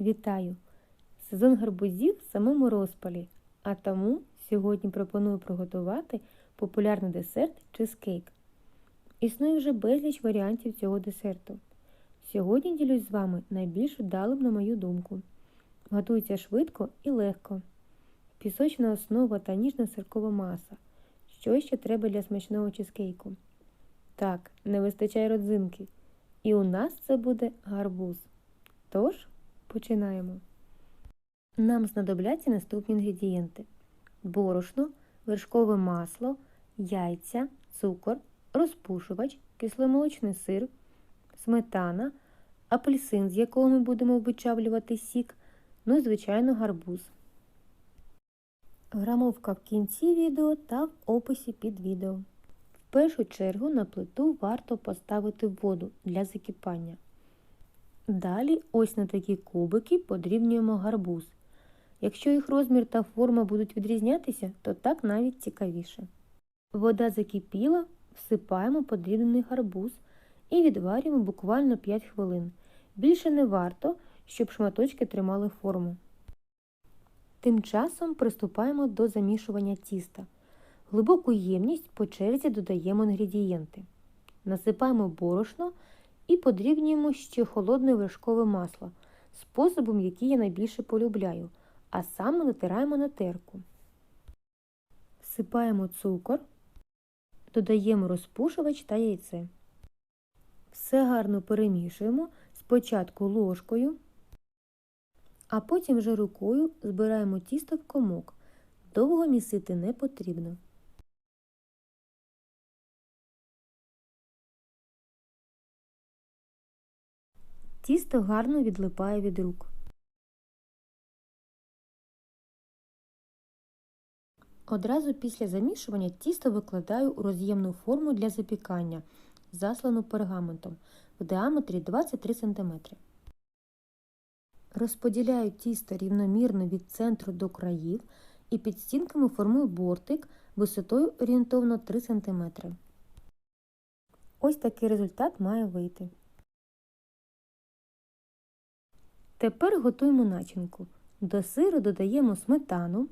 Вітаю! Сезон гарбузів в самому розпалі, а тому сьогодні пропоную приготувати популярний десерт чизкейк. Існує вже безліч варіантів цього десерту. Сьогодні ділюсь з вами найбільш вдалим, на мою думку. Готується швидко і легко. Пісочна основа та ніжна сиркова маса. Що ще треба для смачного чизкейку? Так, не вистачає родзинки. І у нас це буде гарбуз. Тож, починаємо. Нам знадобляться наступні інгредієнти: борошно, вершкове масло, яйця, цукор, розпушувач, кисломолочний сир, сметана, апельсин, з якого ми будемо вичавлювати сік, ну і, звичайно, гарбуз. Грамовка в кінці відео та в описі під відео. В першу чергу на плиту варто поставити воду для закипання. Далі ось на такі кубики подрібнюємо гарбуз. Якщо їх розмір та форма будуть відрізнятися, то так навіть цікавіше. Вода закипіла, всипаємо подрібнений гарбуз і відварюємо буквально 5 хвилин. Більше не варто, щоб шматочки тримали форму. Тим часом приступаємо до замішування тіста. Глибоку ємність по черзі додаємо інгредієнти. Насипаємо борошно і подрібнюємо ще холодне вершкове масло, способом, який я найбільше полюбляю, а саме натираємо на терку. Всипаємо цукор, додаємо розпушувач та яйце. Все гарно перемішуємо спочатку ложкою, а потім вже рукою збираємо тісто в комок. Довго місити не потрібно. Тісто гарно відлипає від рук. Одразу після замішування тісто викладаю у роз'ємну форму для запікання, заслану пергаментом в діаметрі 23 см. Розподіляю тісто рівномірно від центру до країв і під стінками формую бортик висотою орієнтовно 3 см. Ось такий результат має вийти. Тепер готуємо начинку. До сиру додаємо сметану,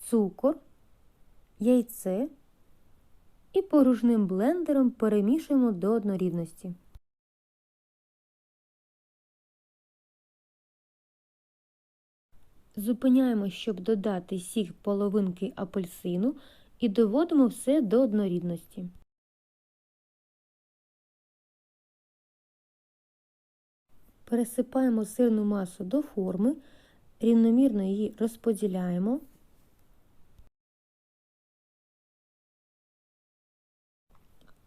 цукор, яйце і порожним блендером перемішуємо до однорідності. Зупиняємо, щоб додати сік половинки апельсину і доводимо все до однорідності. Пересипаємо сирну масу до форми, рівномірно її розподіляємо.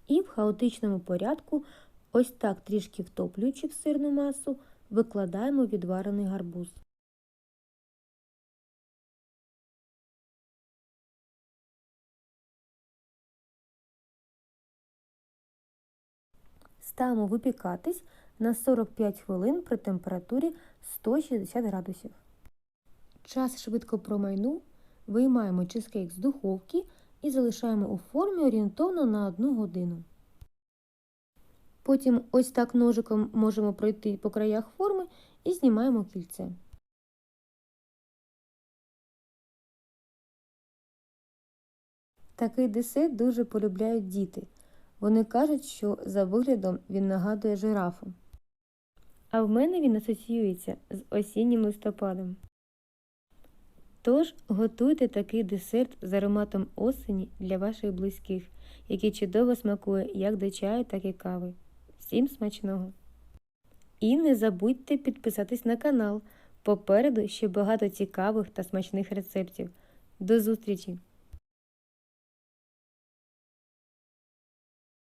І в хаотичному порядку, ось так трішки втоплюючи в сирну масу, викладаємо відварений гарбуз. Ставимо випікатись на 45 хвилин при температурі 160 градусів. Час швидко промайнув, виймаємо чизкейк з духовки і залишаємо у формі орієнтовно на 1 годину. Потім ось так ножиком можемо пройти по краях форми і знімаємо кільце. Такий десерт дуже полюбляють діти. Вони кажуть, що за виглядом він нагадує жирафу. А в мене він асоціюється з осіннім листопадом. Тож готуйте такий десерт з ароматом осені для ваших близьких, який чудово смакує як до чаю, так і кави. Всім смачного! І не забудьте підписатись на канал. Попереду ще багато цікавих та смачних рецептів. До зустрічі!